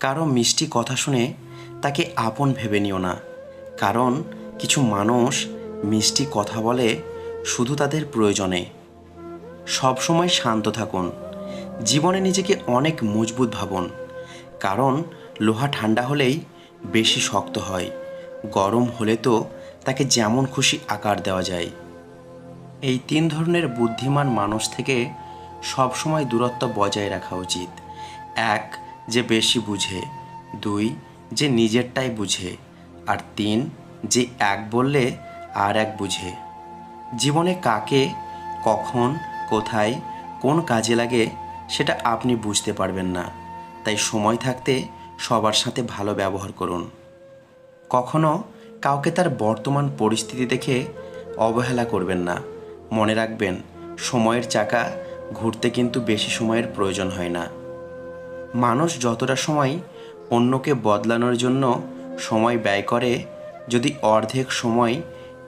কারও মিষ্টি কথা শুনে তাকে আপন ভেবে নিও না। কারণ কিছু মানুষ মিষ্টি কথা বলে শুধু তাদের প্রয়োজনে। সবসময় শান্ত থাকুন। জীবনে নিজেকে অনেক মজবুত ভাবুন। কারণ লোহা ঠান্ডা হলেই বেশি শক্ত হয়। গরম হলে তো তাকে যেমন খুশি আকার দেওয়া যায়। এই তিন ধরনের বুদ্ধিমান মানুষ থেকে সবসময় দূরত্ব বজায় রাখা উচিত। এক যে বেশি বুঝে, দুই যে নিজেরটাই বুঝে, আর তিন যে এক বললে আর এক বুঝে। জীবনে কাকে, কখন, কোথায়, কোন কাজে লাগে সেটা আপনি বুঝতে পারবেন না। তাই সময় থাকতে সবার সাথে ভালো ব্যবহার করুন। কখনো কাউকে তার বর্তমান পরিস্থিতি দেখে অবহেলা করবেন না। মনে রাখবেন, সময়ের চাকা ঘুরতে কিন্তু বেশি সময়ের প্রয়োজন হয় না। মানুষ যতটা সময় অন্যকে বদলানোর জন্য সময় ব্যয় করে, যদি অর্ধেক সময়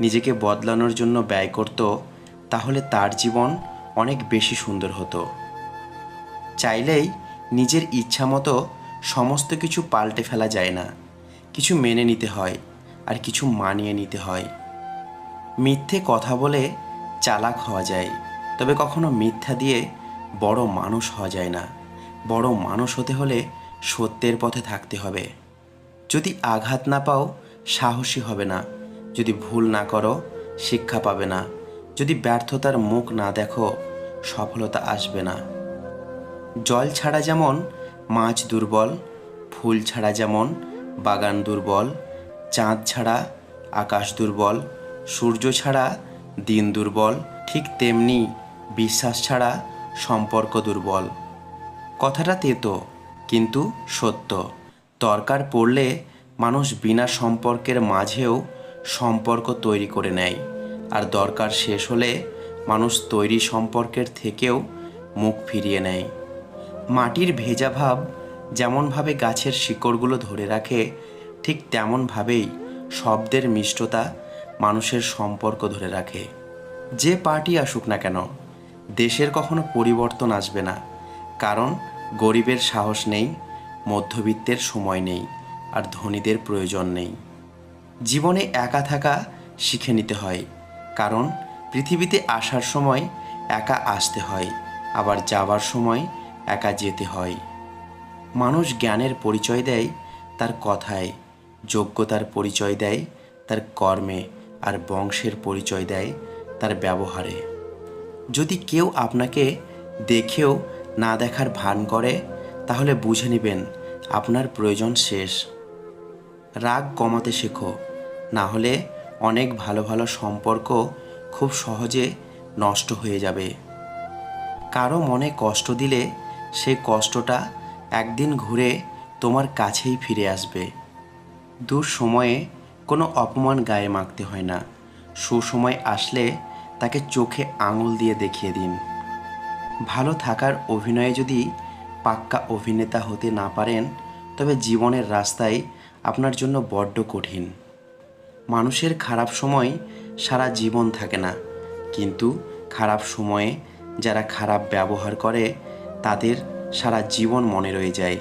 নিজেকে বদলানোর জন্য ব্যয় করত, তাহলে তার জীবন অনেক বেশি সুন্দর হতো। চাইলেই নিজের ইচ্ছা মতো সমস্ত কিছু পাল্টে ফেলা যায় না। কিছু মেনে নিতে হয় আর কিছু মানিয়ে নিতে হয়। মিথ্যে কথা বলে চালাক হওয়া যায়, তবে কখনো মিথ্যা দিয়ে বড় মানুষ হওয়া যায় না। বড় মানুষ হতে হলে সত্যের পথে থাকতে হবে। যদি আঘাত না পাও, সাহসী হবে না। যদি ভুল না করো, শিক্ষা পাবে না। যদি ব্যর্থতার মুখ না দেখো, সফলতা আসবে না। জল ছাড়া যেমন মাছ দুর্বল, ফুল ছাড়া যেমন বাগান দুর্বল, চাঁদ ছাড়া আকাশ দুর্বল, সূর্য ছাড়া দিন দুর্বল, ঠিক তেমনি বিশ্বাস ছাড়া সম্পর্ক দুর্বল। কথাটা তেতো, কিন্তু সত্য। দরকার পড়লে মানুষ বিনা সম্পর্কের মাঝেও সম্পর্ক তৈরি করে নেয়। আর দরকার শেষ হলে মানুষ তৈরি সম্পর্কের থেকেও মুখ ফিরিয়ে নেয়। মাটির ভেজা ভাব যেমনভাবে গাছের শিকড়গুলো ধরে রাখে, ঠিক তেমনভাবেই শব্দের মিষ্টতা মানুষের সম্পর্ক ধরে রাখে। যে পার্টি আসুক না কেন, দেশের কখনো পরিবর্তন আসবে না। কারণ গরিবের সাহস নেই, মধ্যবিত্তের সময় নেই, আর ধনীদের প্রয়োজন নেই। জীবনে একা থাকা শিখে নিতে হয়, কারণ পৃথিবীতে আসার সময় একা আসতে হয়, আবার যাবার সময় একা যেতে হয়। মানুষ জ্ঞানের পরিচয় দেয় তার কথায়, যোগ্যতার পরিচয় দেয় তার কর্মে, আর বংশের পরিচয় দেয় তার ব্যবহারে। যদি কেউ আপনাকে দেখেও না দেখার ভান করে, তাহলে বুঝে নেবেন আপনার প্রয়োজন শেষ। রাগ কমাতে শেখো, না হলে অনেক ভালো ভালো সম্পর্ক খুব সহজে নষ্ট হয়ে যাবে। কারও মনে কষ্ট দিলে সেই কষ্টটা একদিন ঘুরে তোমার কাছেই ফিরে আসবে। দূর সময়ে কোনো অপমান গায়ে মাখতে হয় না। সুসময় আসলে তাকে চোখে আঙুল দিয়ে দেখিয়ে দিন। ভালো থাকার অভিনয়ে যদি পাক্কা অভিনেতা হতে না পারেন, তবে জীবনের রাস্তায় আপনার জন্য বড্ড কঠিন। মানুষের খারাপ সময় সারা জীবন থাকে না, কিন্তু খারাপ সময়ে যারা খারাপ ব্যবহার করে, তাদের সারা জীবন মনে রয়ে যায়।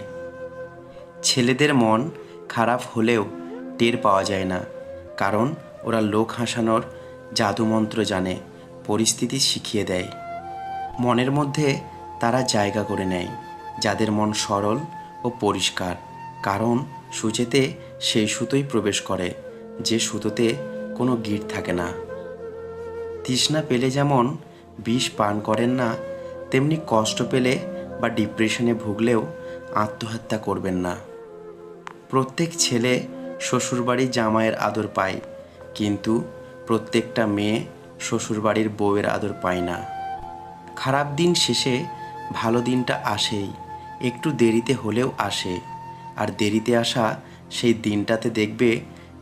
ছেলেদের মন খারাপ হলেও টের পাওয়া যায় না, কারণ ওরা লোক হাসানোর জাদুমন্ত্র জানে, পরিস্থিতি শিখিয়ে দেয়। মনের মধ্যে তারা জায়গা করে নেয়, যাদের মন সরল ও পরিষ্কার। কারণ সুচেতে সেই সুতোই প্রবেশ করে, যে সুতোতে কোনো গিট থাকে না। তৃষ্ণা পেলে যেমন বিষ পান করেন না, তেমনি কষ্ট পেলে বা ডিপ্রেশনে ভুগলেও আত্মহত্যা করবেন না। প্রত্যেক ছেলে শ্বশুরবাড়ির জামাইয়ের আদর পায়, কিন্তু প্রত্যেকটা মেয়ে শ্বশুরবাড়ির বউয়ের আদর পায় না। খারাপ দিন শেষে ভালো দিনটা আসেই। একটু দেরিতে হলেও আসে। আর দেরিতে আসা সেই দিনটাতে দেখবে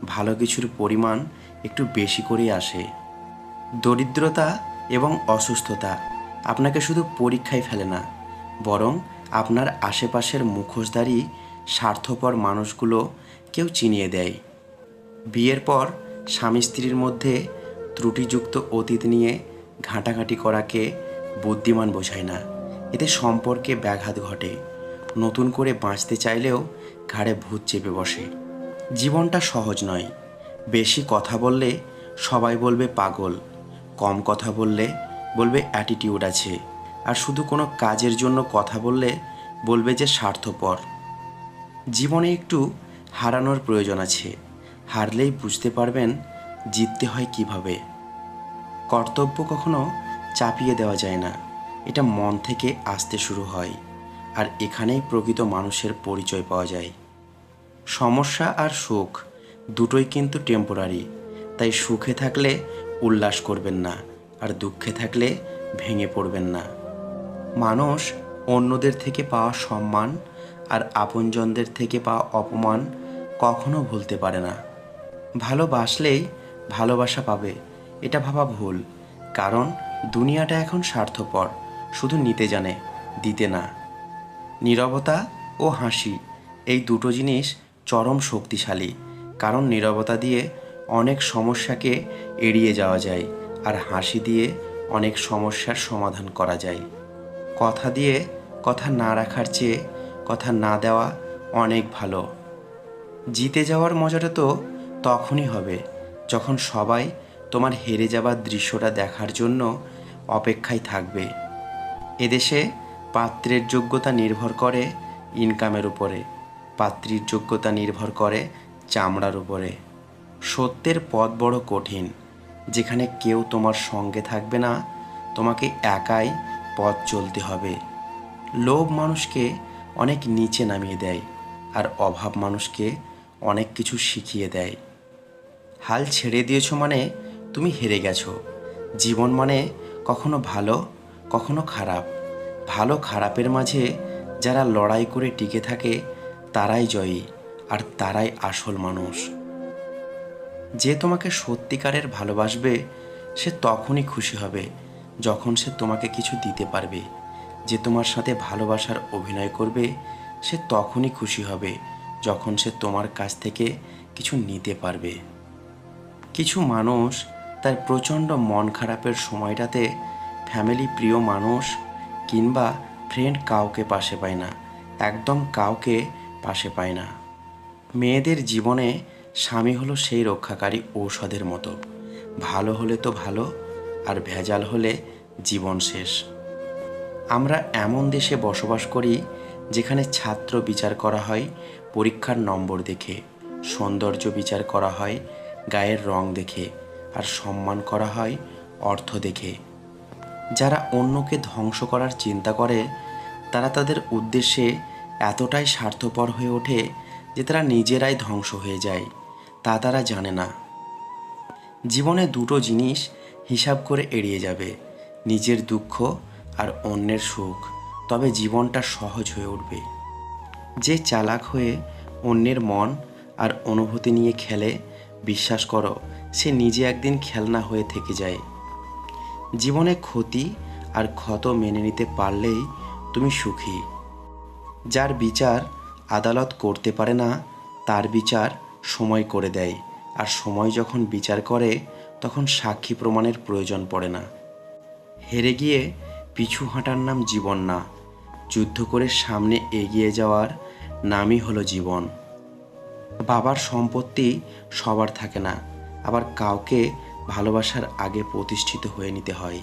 ভালো কিছুর পরিমাণ একটু বেশি করেই আসে। দরিদ্রতা এবং অসুস্থতা আপনাকে শুধু পরীক্ষায় ফেলে না, বরং আপনার আশেপাশের মুখোশধারী স্বার্থপর মানুষগুলো কেউ চিনিয়ে দেয়। বিয়ের পর স্বামী স্ত্রীর মধ্যে ত্রুটিযুক্ত অতীত নিয়ে ঘাঁটাঘাঁটি করাকে বুদ্ধিমান বোঝায় না। এতে সম্পর্কে ব্যাঘাত ঘটে। নতুন করে বাঁচতে চাইলেও ঘাড়ে ভূত চেপে বসে। জীবনটা সহজ নয়। বেশি কথা বললে সবাই বলবে পাগল। কম কথা বললে বলবে অ্যাটিটিউড আছে। আর শুধু কোনো কাজের জন্য কথা বললে বলবে যে স্বার্থপর। জীবনে একটু হারানোর প্রয়োজন আছে। হারলেই বুঝতে পারবেন জিততে হয় কীভাবে। কর্তব্য কখনো চাপিয়ে দেওয়া যায় না। এটা মন থেকে আসতে শুরু হয় আর এখানেই প্রকৃত মানুষের পরিচয় পাওয়া যায়। সমস্যা আর সুখ দুটোই কিন্তু টেম্পোরারি তাই সুখে থাকলে উল্লাস করবেন না আর দুঃখে থাকলে ভেঙে পড়বেন না। মানুষ অন্যদের থেকে পাওয়া সম্মান আর আপনজনদের থেকে পাওয়া অপমান কখনো ভুলতে পারে না। ভালোবাসলেই ভালোবাসা পাবে, এটা ভাবা ভুল, কারণ দুনিয়াটা এখন স্বার্থপর, শুধু নিতে জানে, দিতে না। নীরবতা ও হাসি, এই দুটো জিনিস চরম শক্তিশালী, কারণ নীরবতা দিয়ে অনেক সমস্যাকে এড়িয়ে যাওয়া যায় আর হাসি দিয়ে অনেক সমস্যার সমাধান করা যায়। কথা দিয়ে কথা না রাখার চেয়ে কথা না দেওয়া অনেক ভালো। জিতে যাওয়ার মজাটা তো তখনই হবে, যখন সবাই তোমার হেরে যাবার দৃশ্যটা দেখার জন্য অপেক্ষায় থাকবে। এদেশে পাত্রের যোগ্যতা নির্ভর করে ইনকামের উপরে। পাত্রীর যোগ্যতা নির্ভর করে চামড়ার উপরে। সত্যের পথ বড় কঠিন। যেখানে কেউ তোমার সঙ্গে থাকবে না, তোমাকে একাই পথ চলতে হবে। লোভ মানুষকে অনেক নিচে নামিয়ে দেয় আর অভাব মানুষকে অনেক কিছু শিখিয়ে দেয়। হাল ছেড়ে দিয়েছ মানে তুমি হেরে গেছো। জীবন মানে কখনো ভালো, কখনো খারাপ। ভালো খারাপের মাঝে যারা লড়াই করে টিকে থাকে, তারাই জয়ী আর তারাই আসল মানুষ। যে তোমাকে সত্যিকারের ভালোবাসবে, সে তখনই খুশি হবে যখন সে তোমাকে কিছু দিতে পারবে। যে তোমার সাথে ভালোবাসার অভিনয় করবে, সে তখনই খুশি হবে যখন সে তোমার কাছ থেকে কিছু নিতে পারবে। কিছু মানুষ তার প্রচণ্ড মন খারাপের সময়টাতে ফ্যামিলি প্রিয় মানুষ কিংবা ফ্রেন্ড কাউকে পাশে পায় না, একদম কাউকে পাশে পায় না। মেয়েদের জীবনে স্বামী হলো সেই রক্ষাকারী ঔষধের মতো। ভালো হলে তো ভালো, আর ভেজাল হলে জীবন শেষ। আমরা এমন দেশে বসবাস করি যেখানে ছাত্র বিচার করা হয়, পরীক্ষার নম্বর দেখে, সৌন্দর্য বিচার করা হয়, গায়ের রং দেখে আর সম্মান করা হয় অর্থ দেখে। যারা অন্যকে ধ্বংস করার চিন্তা করে, তারা তাদের উদ্দেশ্যে এতটাই স্বার্থপর হয়ে ওঠে যে তারা নিজেরাই ধ্বংস হয়ে যায়, তা তারা জানে না। জীবনে দুটো জিনিস হিসাব করে এড়িয়ে যাবে, নিজের দুঃখ আর অন্যের সুখ, তবে জীবনটা সহজ হয়ে উঠবে। যে চালাক হয়ে অন্যের মন আর অনুভূতি নিয়ে খেলে, বিশ্বাস করো সে নিজে একদিন খেলনা হয়ে থেকে যায়। জীবনে ক্ষতি আর ক্ষত মেনে নিতে পারলেই তুমি সুখী। যার বিচার আদালত করতে পারে না, তার বিচার সময় করে দেয় আর সময় যখন বিচার করে, তখন সাক্ষী প্রমাণের প্রয়োজন পড়ে না। হেরে গিয়ে পিছু হাঁটার নাম জীবন না। যুদ্ধ করে সামনে এগিয়ে যাওয়ার নামই হলো জীবন। বাবার সম্পত্তি সবার থাকে না। আবার কাউকে ভালোবাসার আগে প্রতিষ্ঠিত হয়ে নিতে হয়।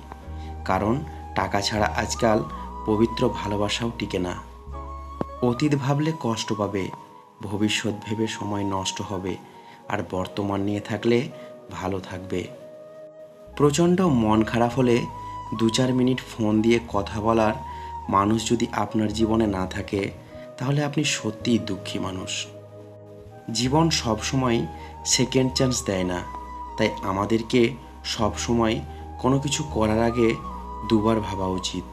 কারণ টাকা ছাড়া আজকাল পবিত্র ভালোবাসাও টিকে না। অতীত ভাবলে কষ্ট পাবে, ভবিষ্যৎ ভেবে সময় নষ্ট হবে, আর বর্তমান নিয়ে থাকলে ভালো থাকবে। প্রচণ্ড মন খারাপ হলে দু চার মিনিট ফোন দিয়ে কথা বলার মানুষ যদি আপনার জীবনে না থাকে, তাহলে আপনি সত্যিই দুঃখী মানুষ। জীবন সবসময় সেকেন্ড চান্স দেয় না। তাই আমাদেরকে সবসময় কোনো কিছু করার আগে দুবার ভাবা উচিত।